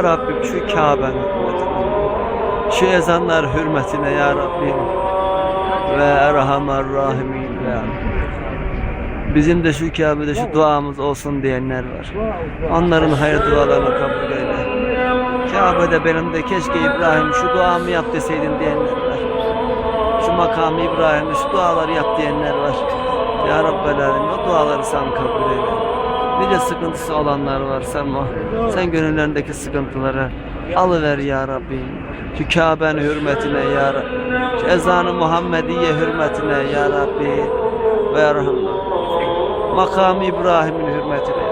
Ya Rabbim şu Kabe'nin hürmetine, şu ezanlar hürmetine Ya Rabbim ve Erhamer Rahimin ya. Bizim de şu Kabe'de şu duamız olsun diyenler var. Onların hayır dualarını kabul eyle. Kabe'de benim de keşke İbrahim şu duamı yap deseydin diyenler var. Şu makamı İbrahim'de şu duaları yap diyenler var. Ya Rabbel Alemin o duaları sen kabul eyle. Nice sıkıntısı olanlar var sen. Sen gönüllerindeki sıkıntıları alıver ya Rabbim. Şu Kabe'nin hürmetine ya Rabbi. Şu ezanı Muhammediye hürmetine ya Rabbi. Ve Erhamna. Makam İbrahim'in hürmetine.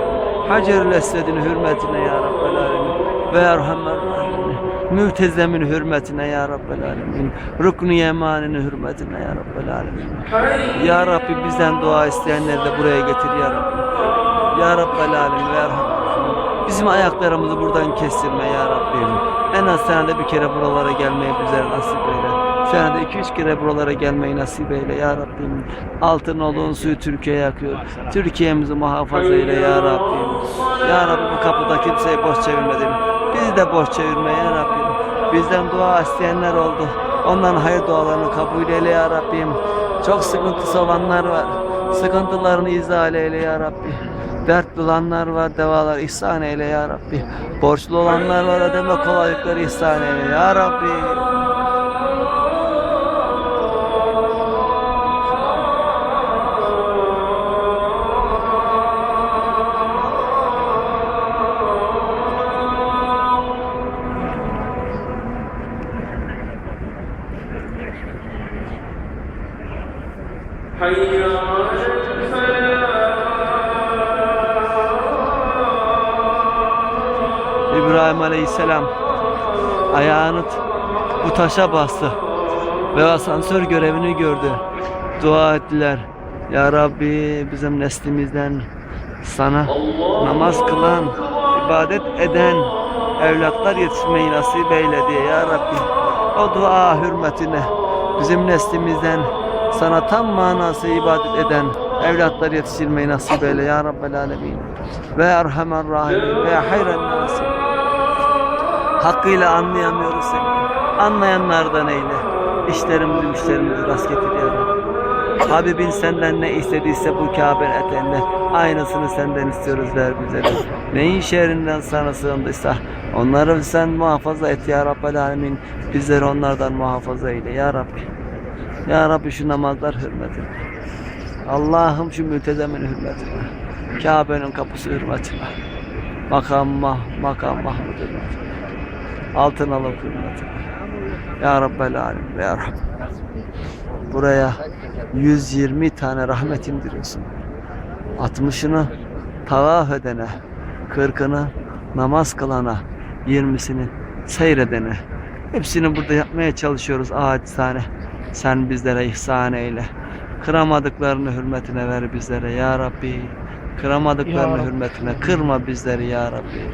Hacer-ül Esved'in hürmetine ya Rabbel Alemin. Ve Erhamer Rahimin. Mütezemin hürmetine ya Rabbel Alemin. Rukn-u Yemani'nin hürmetine ya Rabbel Alemin. Ya Rabbi bizden dua isteyenleri de buraya getir ya Rabbi. Ya Rabbel ve Erhamer Rahimin. Bizim ayaklarımızı buradan kestirme ya Rabbim. En az senede bir kere buralara gelmeyi bizlere nasip eyle. Senede iki üç kere buralara gelmeyi nasip eyle ya Rabbim. Altın olduğun suyu Türkiye'ye akıyor. Türkiye'mizi muhafaza eyle ya Rabbim. Ya Rabbi bu kapıda kimseyi boş çevirmedin. Bizi de boş çevirme ya Rabbim. Bizden dua isteyenler oldu. Onların hayır dualarını kabul eyle ya Rabbim. Çok sıkıntısı olanlar var. Sıkıntılarını izah eyle ya Rabbi. Dertli olanlar var, devalar ihsan eyle ya Rabbi. Borçlu olanlar var, ödeme kolaylıkları ihsan eyle ya Rabbi. حي İbrahim Aleyhisselam ayağını bu taşa bastı ve asansör görevini gördü. Dua ettiler. Ya Rabbi bizim neslimizden sana namaz kılan, ibadet eden evlatlar yetişmeyi nasip eyle diye ya Rabbi. O dua hürmetine bizim neslimizden sana tam manası ibadet eden evlatlar yetiştirmeyi nasip eyle ya Rabbel Alemin. Ve Erhamer Rahimin ve hayren nasip. Hakkıyla anlayamıyoruz seni. Anlayanlardan eyle. İşlerimizi müşterimizi rast getir. Habibin senden ne istediyse bu Kabe'nin eteğinde aynısını senden istiyoruz ver bize. Neyin şerrinden sana sığındıysa onları sen muhafaza et ya Rabbel Alemin. Bizleri onlardan muhafaza eyle ya Rabbi. Ya Rabbi şu namazlar hürmetine. Allah'ım şu mültezemin hürmetine. Kabe'nin kapısı hürmetine. Makam, mah, makam Mahmud hürmetine. Altın alıp hürmetine. Ya Rabbel Alem Ya Rabb. Buraya 120 tane rahmet indiriyorsun. 60'ını tavaf edene, 40'ını namaz kılana, 20'sini seyredene. Hepsini burada yapmaya çalışıyoruz acizane. Sen bizlere ihsan eyle. Kıramadıklarını hürmetine ver bizlere ya Rabbi. Kıramadıklarını hürmetine kırma bizleri ya Rabbi.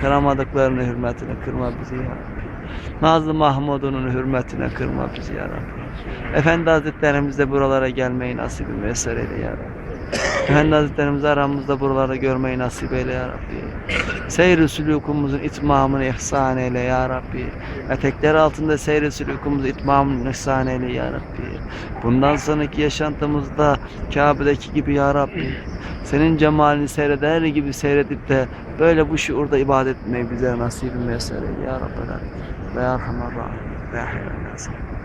Kıramadıklarını hürmetine kırma bizi ya. Nazlı Mahmud'un hürmetine kırma bizi ya Rabbi. Efendi Hazretlerimiz de buralara gelmeyi nasip müyesser eyle ya Rabbi. Efendi Hazretlerimiz aramızda buraları görmeyi nasip eyle ya Rabbi. Seyr-i sülûkumuzun itmamını ihsan eyle ya Rabbi. Etekler altında seyr-i sülûkumuzun itmamını ihsan eyle ya Rabbi. Bundan sonraki yaşantımızda Kabe'deki gibi ya Rabbi. Senin cemalini seyreder gibi seyredip de böyle bu şuurda ibadet etmeyi bize nasip müyesser eyle ya Rabbi. Ve Rahman Rahim. Ve Nasir.